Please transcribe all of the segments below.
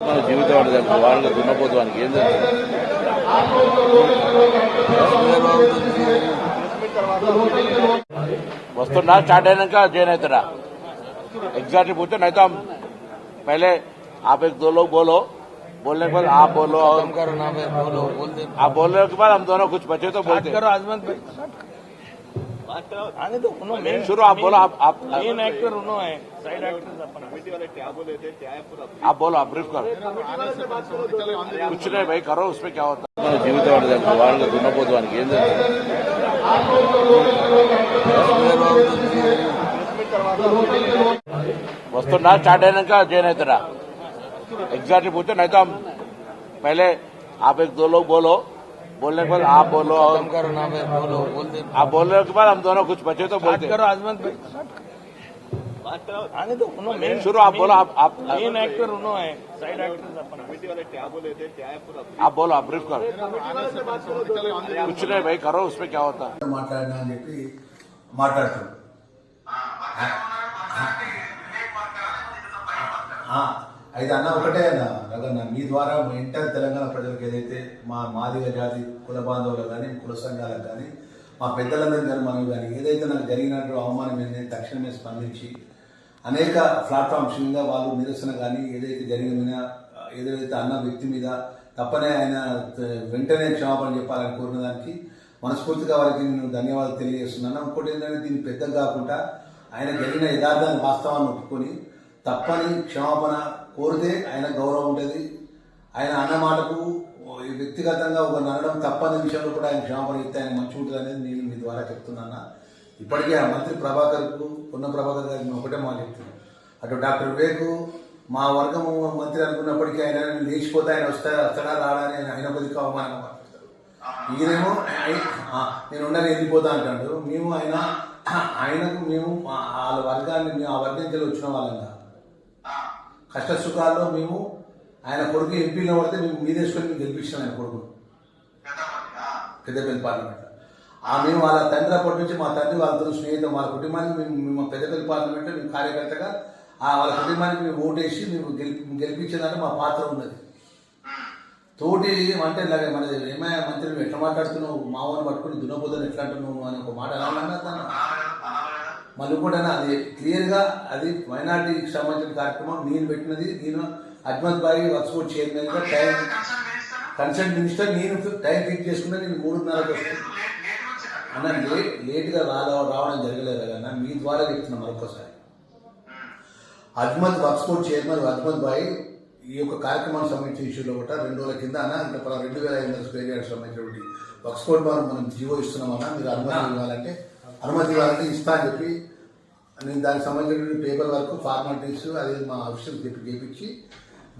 మన జీవితం వాడు తెలుసు వాళ్ళకి దున్నపోతు వానికి ఏం తెలుసు వస్తున్నా స్టార్ట్ అయినాక జాయిన్ అవుతాడా एग्जैक्टली पूछते नहीं तो हम पहले आप एक दो लोग बोलो बोलने के बाद आप बोलो और कम करो ना भाई बोलो बोल दे आप बोलने के बाद हम दोनों कुछ बचे तो बात बोलते करो आजमत भाई बात करो आने दो उन्होंने मेन शुरू आप बोलो आप आप मेन एक्टर उन्होंने है साइड एक्टर अपन आप बोलो आप ब्रीफ करो कुछ नहीं भाई करो उसमें क्या होता మన జీవితం వాడు తెలుసు వాళ్ళకి దున్నపోతు వానికి ఏం తెలుసు వస్తున్నా స్టార్ట్ అయినాక జాయిన్ అవుతాడా एग्जैक्टली पूछते नहीं तो हम पहले आप एक दो लोग बोलो बोलने के बाद आप बोलो और कम करो ना भाई बोलो बोल दे आप बोलने के बाद हम दोनों कुछ बचे तो बात बोलते करो आजमत भाई बात करो आने दो उन्होंने मेन शुरू आप बोलो आप आप मेन एक्टर उन्होंने है साइड एक्टर अपन आप बोलो आप ब्रीफ करो कुछ नहीं भाई करो उसमें क्या होता మాట్లాడినా అని చెప్పి మాట్లాడుతాడు ఆ, అయితే అన్న ఒకటే అన్న రగన్న మీ ద్వారా ఇంటర్ తెలంగాణ ప్రజలకు ఏదైతే మా మాదిగ జాతి కుల బాంధవులకు కానీ కుల సంఘాలకు కానీ మా పెద్దలందరూ కానీ మనం కానీ ఏదైతే నాకు జరిగినట్టు అవమానం ఏంటంటే తక్షణమే స్పందించి అనేక ప్లాట్ఫామ్స్ మీద వాళ్ళు నిరసన కానీ ఏదైతే జరిగిన ఏదైతే అన్న వ్యక్తి మీద తప్పనే ఆయన వెంటనే క్షమాపణ చెప్పాలని కోరిన దానికి మనస్ఫూర్తిగా వారికి నేను ధన్యవాదాలు తెలియజేస్తున్నాను. ఇంకోటి ఏంటంటే దీన్ని పెద్దగా కాకుండా ఆయన జరిగిన యథార్థాన్ని వాస్తవాన్ని ఒప్పుకొని తప్పని క్షమాపణ కోరితే ఆయన గౌరవం ఉంటుంది ఆయన అన్న మాటకు వ్యక్తిగతంగా ఒక నడడం తప్పని విషయంలో కూడా ఆయన క్షమాపణ ఇస్తే ఆయన మంచి ఉంటుంది అనేది నేను మీ ద్వారా చెప్తున్నాను ఇప్పటికే ఆ మంత్రి ప్రభాకర్కు పొన్న ప్రభాకర్ గారికి నేను ఒకటే మాట చెప్తున్నాను అటు డాక్టర్ వివేకు మా వర్గము మంత్రి అనుకున్నప్పటికీ ఆయన లేచిపోతే ఆయన వస్తా వస్తాడా రాడా అని ఆయన ఆయన కొద్దిగా అవమానం మాట్లాడతారు ఈయనేమో నేను ఉండని వెళ్ళిపోతా అంటాడు. మేము ఆయన ఆయనకు మేము వాళ్ళ వర్గాన్ని మేము ఆ వర్గం వచ్చిన వాళ్ళంగా. కష్ట సుఖాల్లో మేము ఆయన కొడుకు ఎంపీలో పడితే మేము మీదేసుకొని మేము గెలిపించాం ఆయన కొడుకు పెద్దపల్లి పార్లమెంట్ ఆ మేము వాళ్ళ తండ్రి అప్పటి నుంచి మా తండ్రి వాళ్ళతో స్నేహితం వాళ్ళ కుటుంబానికి మేము మేము పెద్దపల్లి పార్లమెంట్లో మేము కార్యకర్తగా ఆ వాళ్ళ కుటుంబానికి మేము ఓటేసి మేము గెలిపి గెలిపించేదానికి మా పాత్ర ఉన్నది. తోటి అంటే ఇలాగే మన ఏమయ్య మంత్రి ఎట్లా మాట్లాడుతున్నావు? మావని పట్టుకుని దున్నపోదని ఎట్లా అంటున్నావు? అని ఒక మాట ఎలా అన్నా మళ్ళీ కూడా అది క్లియర్గా అది మైనార్టీకి సంబంధించిన కార్యక్రమం నేను పెట్టినది నేను అజ్మత్ బాయి వర్క్స్ బోర్డ్ చైర్మన్గా టైం కన్సల్ట్ మినిస్టర్ నేను టైం ఫిక్స్ చేసుకున్నా నేను మూడున్నరకు వస్తాను అన్న లేట్ లేట్గా రాల రావడం జరగలేదు కదా మీ ద్వారా చెప్తున్నా మరొకసారి. అజ్మత్ వర్క్స్ బోర్డ్ చైర్మన్ అజ్మత్ బాయ్ ఈ యొక్క కార్యక్రమానికి సంబంధించిన ఇష్యూలో కూడా రెండు రోజుల కింద అన్న ఇంకా రెండు వేల ఐదు వందల స్క్వేర్ యార్డ్స్ సంబంధించినటువంటి వర్క్స్ బోర్డ్ ద్వారా మనం జీవో ఇస్తున్నామన్నా మీరు అనుమతి ఇవ్వాలంటే అనుమతి ఇవ్వాలంటే ఇస్తా అని చెప్పి నేను దానికి సంబంధించిన పేపర్ వర్క్ ఫార్మాలిటీస్ అది మా ఆఫీసర్ చెప్పి చేపించి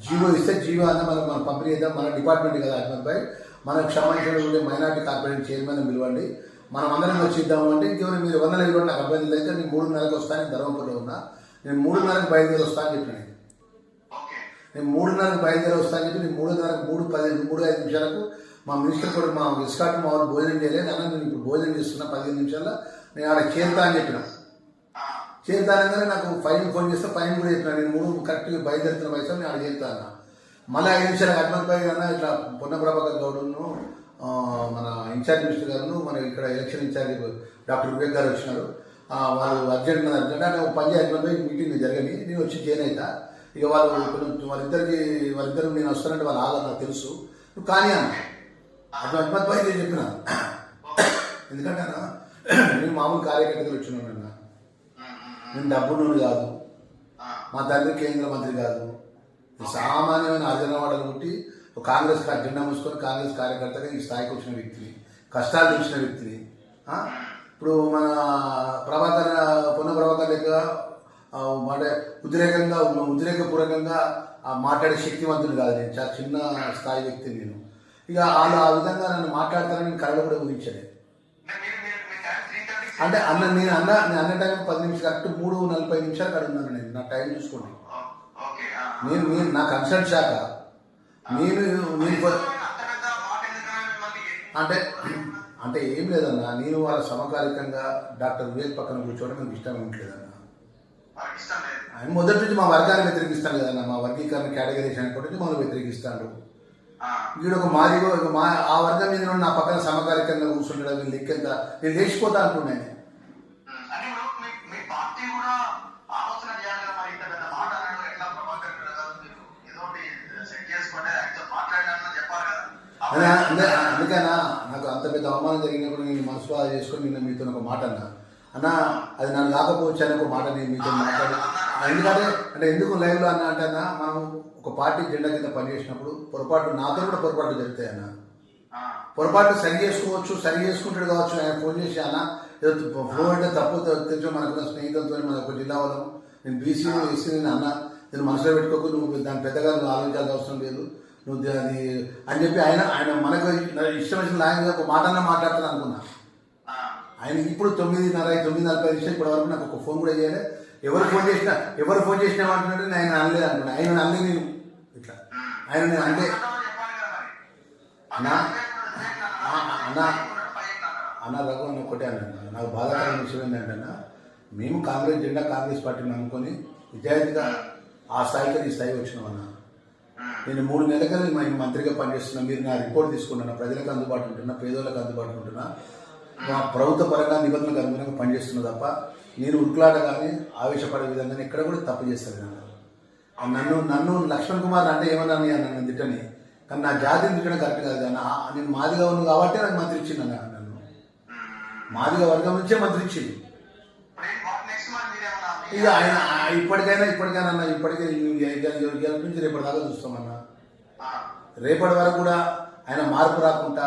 జీవో ఇస్తే జీవో అన్న మనం మనం పంపిణీ చేద్దాం. మన డిపార్ట్మెంట్ కదా అహ్మద్ భాయ్. మనం సంబంధించినటువంటి మైనార్టీ కార్పొరేషన్ చైర్మన్ పిలవండి. మనం అందరం వచ్చిద్దాము అంటే ఇంకెవరు మీరు వందల ఇవ్వండి నాకు అభ్యర్థులు అయితే నేను మూడున్నరకు వస్తాను ధర్మపురంలో ఉన్నా. నేను మూడున్నరకు బయలుదేరి వస్తాను చెప్పిన నేను. మూడున్నరకు బయలుదేరి వస్తాను చెప్పి నేను మూడున్నరకు మూడు పదిహేను మూడు ఐదు నిమిషాలకు మా మినిస్టర్ కూడా మా విస్కాట్ మా వాళ్ళు భోజనం చేయలేదు. అన్న నేను ఇప్పుడు భోజనం చేస్తున్నా పదిహేను నిమిషాల్లో. నేను ఆడ చేరుతా అని చెప్పిన. చేరుతానగానే నాకు ఫైన్ ఫోన్ చేస్తే ఫైన్ కూడా చెప్పిన. నేను మూడు కరెక్ట్గా బయలుదేరుతున్న వయసు నేను ఆడ చేస్తాను మళ్ళీ ఐదు నిమిషాలకు అడ్మంత్ భాయ్ అన్న. ఇట్లా పొన్న ప్రభాకర్ గౌడును మన ఇన్ఛార్జ్ మినిస్టర్ గారు మన ఇక్కడ ఎలక్షన్ ఇన్ఛార్జ్ డాక్టర్ వివేక్ గారు వచ్చినారు. వాళ్ళు అర్జెంట్ అర్జెంట్ అంటే ఒక పని అడ్మంత్ భాయ్ మీటింగ్ జరగని. నేను వచ్చి జాయిన్ అవుతా ఇక వాళ్ళు కొంచెం వాళ్ళిద్దరికి వాళ్ళిద్దరు నేను వస్తానంటే వాళ్ళు ఆగా నాకు తెలుసు. నువ్వు కానీ అన్న. అట్లా అడ్మంత్ భాయ్ నేను చెప్పిన. ఎందుకంటే నేను మామూలు కార్యకర్తలు వచ్చినాను అన్న. నేను డబ్బున్నోడు కాదు. మా తండ్రి కేంద్ర మంత్రి కాదు. సామాన్యమైన అర్జనవాడలు పుట్టి ఒక కాంగ్రెస్ జెండా మూసుకొని కాంగ్రెస్ కార్యకర్తగా ఈ స్థాయికి వచ్చిన వ్యక్తిని కష్టాలు తెలిసిన వ్యక్తిని? ఇప్పుడు మన ప్రభాకర్ పొన్న ప్రభాకర్ లెక్క అంటే ఉద్రేకంగా ఉద్రేకపూర్వకంగా మాట్లాడే శక్తివంతుడు కాదు నేను. చాలా చిన్న స్థాయి వ్యక్తిని నేను. ఇక వాళ్ళు ఆ విధంగా నన్ను మాట్లాడతారని నేను కళలు కూడా ఊహించలేదు. అంటే అన్న నేను అన్న నేను అన్న టైం పది నిమిషాలు కరెక్ట్ మూడు నలభై నిమిషాలు అక్కడ ఉన్నాను నేను నా టైం చూసుకోండి. నేను నేను నా కన్సల్ట్ శాఖ. నేను అంటే అంటే ఏం లేదన్నా నేను వాళ్ళ సమకాలికంగా డాక్టర్ వివేక్ పక్కన కూర్చోవడం నాకు ఇష్టం ఆయన మొదటి నుంచి మా వర్గాన్ని వ్యతిరేకిస్తాను కదా మా వర్గీకరణ కేటగిరీషన్ అనుకుంటే మమ్మల్ని వ్యతిరేకిస్తాడు. ఆ, వీడు ఒక మాదిగో ఒక మా ఆ వర్గం మీద నా పక్కన సమకాలికంగా కూర్చుంటాడు వీళ్ళు లెక్కెంత? నేను లేచిపోతా అంటున్నాను ఉమ్, అంటే ఇప్పుడు మీ మీ పార్టీ కూడా ఆలోచన చేయాలి కదా మరి ఇంత పెద్ద మాట అన్నాడు ఎట్లా ప్రభాకర్ రెడ్డి గారు మీరు? ఏదో ఒకటి సెట్ చేసుకుంటే ఆయనతో మాట్లాడినా చెప్పాలి కదా. అదే అందే అందుకనా నాకు అంత పెద్ద అవమానం జరిగినప్పుడు నేను మనసు చేసుకొని నిన్న మీతో ఒక మాట అన్నా. అన్న అది నన్ను కాకపోవచ్చు అని ఒక మాట నేను మీతో మాట్లాడి ఎందుకంటే అంటే ఎందుకు లైవ్లో అన్న అంటే అన్న మనం ఒక పార్టీ జెండా కింద పనిచేసినప్పుడు పొరపాటు నాతో కూడా పొరపాటు జరుగుతాయి అన్న. పొరపాటు సరి చేసుకోవచ్చు సరి చేసుకుంటాడు కావచ్చు ఆయన ఫోన్ చేసి అన్న. ఏదో ఫ్లో అంటే తప్పు తెలుసు మనకున్న స్నేహితులతో మన ఒక జిల్లా వాళ్ళం. నేను బీసీ ఎస్సీ నేను అన్న. నేను మనసులో పెట్టుకోకు నువ్వు దాని పెద్దగా నువ్వు ఆలోచించాల్సిన అవసరం లేదు. నువ్వు అది అని చెప్పి ఆయన ఆయన మనకు ఇష్టం వచ్చిన లాంగ్వేజ్ ఒక మాట అన్న మాట్లాడతాను అనుకున్నా. ఆయన ఇప్పుడు తొమ్మిదిన్నర తొమ్మిది నలభై నిమిషాలు ఇప్పటి వరకు నాకు ఒక ఫోన్ కూడా చేయలే. ఎవరు ఫోన్ చేసినా ఎవరు ఫోన్ చేసినా అంటున్నాడు ఆయన అనలేదు అనుకున్నా. ఆయన అనలే నేను. ఇట్లా. ఆయన నేను అంటే అన్నా అన్నా అన్నా రఘు అని ఒకటే అన్నాను నాకు బాధాకరమైన విషయం ఏంటంటే మేము కాంగ్రెస్ జెండా కాంగ్రెస్ పార్టీని అనుకొని విద్యార్థిగా ఆ స్థాయికి ఈ స్థాయి వచ్చినాం అన్నా. నేను మూడు నెలలుగా నేను మంత్రిగా పనిచేస్తున్నా. మీరు నా రిపోర్ట్ తీసుకుంటున్నా. ప్రజలకు అందుబాటు ఉంటున్నా పేదోళ్ళకి అందుబాటు ఉంటున్నా. మా ప్రభుత్వ పరంగా నిబంధనలకు అనుగుణంగా పనిచేస్తున్నా తప్ప నేను ఉరుకులాట కానీ ఆవేశపడే విధంగా ఎక్కడ కూడా తప్పు చేస్తాను నన్ను నన్ను లక్ష్మణ్ కుమార్ అంటే ఏమన్నా నన్ను తిట్టని. కానీ నా జాతిని తిట్టడం కరెక్ట్ కాదు కానీ నేను మాదిగా ఉన్నాను కాబట్టి నాకు మంత్రి ఇచ్చింది అన్న నన్ను. మాదిగా వర్గం నుంచే మంత్రి ఇచ్చింది ఇక ఆయన ఇప్పటికైనా ఇప్పటికైనా అన్న ఇప్పటికే నుంచి రేపటి దాకా చూస్తామన్నా రేపటి వరకు కూడా ఆయన మార్పు రాకుండా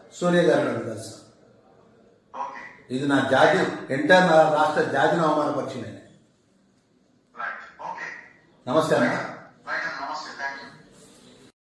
సోనియా గారిని ఓకే. ఇది నా జాతి ఎంటర్ నా రాష్ట్ర జాతిని అవమానపరిచింది నమస్తే అన్న.